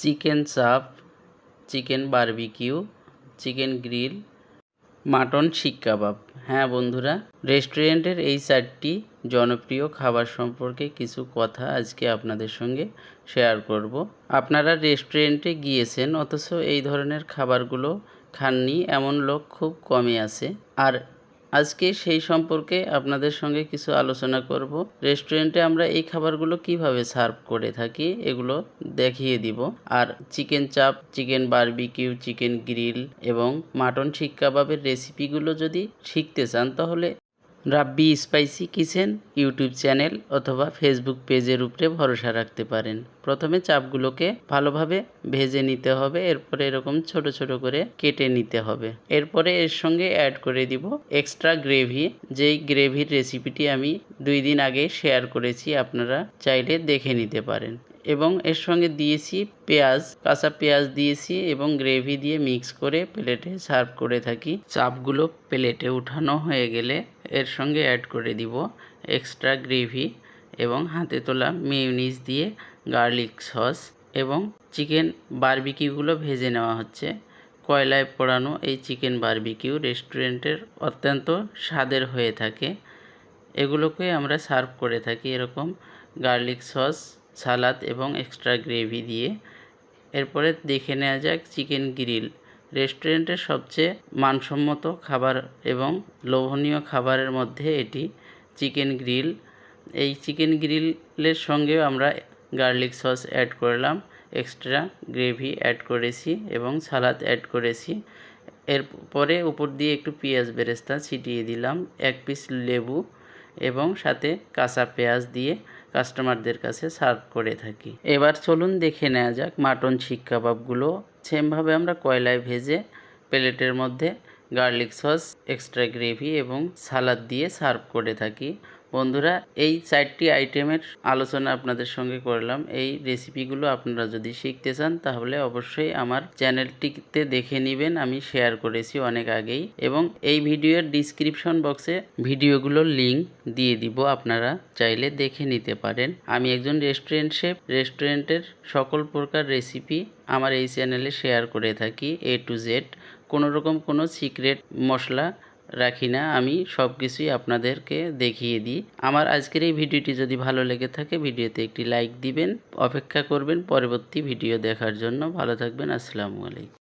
Chicken chaap, chicken barbecue, chicken grill, mutton seekh kebab. হ্যাঁ বন্ধুরা, রেস্টুরেন্টের এই চারটি জনপ্রিয় খাবার সম্পর্কে কিছু কথা আজকে আপনাদের সঙ্গে শেয়ার করব। আপনারা রেস্টুরেন্টে গিয়েছেন, অথচ এই ধরনের খাবারগুলো খাননি, এমন লোক খুব কমই আছে। আর আজকে সেই সম্পর্কে আপনাদের সঙ্গে কিছু আলোচনা করব। রেস্টুরেন্টে আমরা এই খাবারগুলো কীভাবে সার্ভ করে থাকি এগুলো দেখিয়ে দিব। আর chicken chaap chicken barbecue chicken grill এবং মাটন শিক কাবাবের রেসিপিগুলো যদি শিখতে চান তাহলে Rabbi spicy kitchen, YouTube channel অথবা ফেসবুক পেজের উপরে ভরসা রাখতে পারেন। প্রথমে চাপগুলোকে ভালোভাবে ভেজে নিতে হবে, এরপরে এরকম ছোট ছোট করে কেটে নিতে হবে। এরপরে এর সঙ্গে অ্যাড করে দিব এক্সট্রা গ্রেভি যেই গ্রেভির রেসিপিটি আমি দুই দিন আগে শেয়ার করেছি, আপনারা চাইলে দেখে নিতে পারেন। এবং এর সঙ্গে দিয়েছি পেঁয়াজ, কাঁচা পেঁয়াজ দিয়েছি এবং গ্রেভি দিয়ে মিক্স করে প্লেটে সার্ভ করে থাকি। চাপগুলো প্লেটে উঠানো হয়ে গেলে এর সঙ্গে অ্যাড করে দিব এক্সট্রা গ্রেভি এবং হাতে তোলা মেয়োনিজ দিয়ে গার্লিক সস এবং চিকেন বারবিকিউগুলো ভেজে নেওয়া হচ্ছে। কয়লায় পোড়ানো এই চিকেন বারবিকিউ রেস্টুরেন্টের অত্যন্ত স্বাদের হয়ে থাকে। এগুলোকে আমরা সার্ভ করে থাকি এরকম গার্লিক সস সালাদ এবং এক্সট্রা গ্রেভি দিয়ে। এরপরে দেখে নেওয়া যাক চিকেন গ্রিল রেস্টুরেন্টের সবচেয়ে মানসম্মত খাবার এবং লোভনীয় খাবারের মধ্যে এটি চিকেন গ্রিল। এই চিকেন গ্রিলের সঙ্গেও আমরা গার্লিক সস অ্যাড করলাম, এক্সট্রা গ্রেভি অ্যাড করেছি এবং সালাদ অ্যাড করেছি। এরপরে উপর দিয়ে একটু পেঁয়াজ বেরেস্তা ছিটিয়ে দিলাম, এক পিস লেবু এবং সাথে কাঁচা পেঁয়াজ দিয়ে কাস্টমারদের কাছে সার্ভ করে থাকি। এবার চলুন দেখে নেওয়া যাক মাটন শিক কাবাবগুলো সেমভাবে আমরা কয়লায় ভেজে প্লেটের মধ্যে গার্লিক সস, এক্সট্রা গ্রেভি এবং সালাদ দিয়ে সার্ভ করে থাকি। বন্ধুরা, এই চারটি আইটেমের আলোচনা আপনাদের সঙ্গে করলাম। এই রেসিপিগুলো আপনারা যদি শিখতে চান, তাহলে অবশ্যই আমার চ্যানেলটিতে দেখে নেবেন। আমি শেয়ার করেছি অনেক আগেই এবং এই ভিডিওর ডিসক্রিপশন বক্সে ভিডিওগুলোর লিঙ্ক দিয়ে দিব। আপনারা চাইলে দেখে নিতে পারেন। আমি একজন রেস্টুরেন্ট শেফ রেস্টুরেন্টের সকল প্রকার রেসিপি আমার এই চ্যানেলে শেয়ার করে থাকি এ টু জেড কোনো রকম কোনো সিক্রেট মশলা রাখি না, আমি সব কিছুই আপনাদেরকে দেখিয়ে দিই। আমার আজকের এই ভিডিওটি যদি ভালো লেগে থাকে, ভিডিওতে একটি লাইক দিবেন, অপেক্ষা করবেন পরবর্তী ভিডিও দেখার জন্য। ভালো থাকবেন, আসসালামু আলাইকুম।